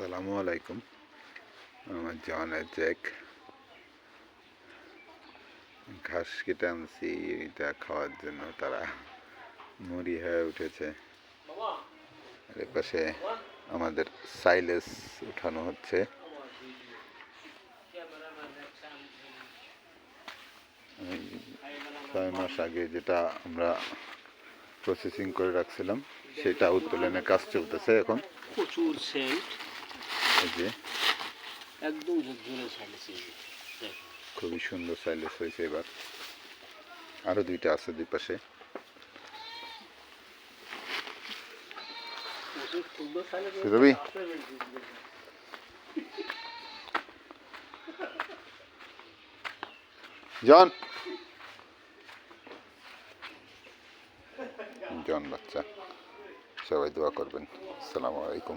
আসসালামু আলাইকুম। আমার জনের জ্যাক ঘাস কেটে আনছি, এটা খাওয়ার জন্য তারা মরি হয়ে উঠেছে। এর পাশে আমাদের সাইলেস উঠানো হচ্ছে। ছয় মাস আগে যেটা আমরা প্রসেসিং করে রাখছিলাম, সেটা উত্তোলনের কাজ চলতেছে এখন। প্রচুর সেন্ট যে একদম ঝুরঝুরে ছাড়ছে খুবই সুন্দর সাইলেস হয়েছে এবার। আরও দুইটা আছে দুই পাশে। রবি জন। জন বাচ্চা সবাই দোয়া করবেন। আসসালামু আলাইকুম।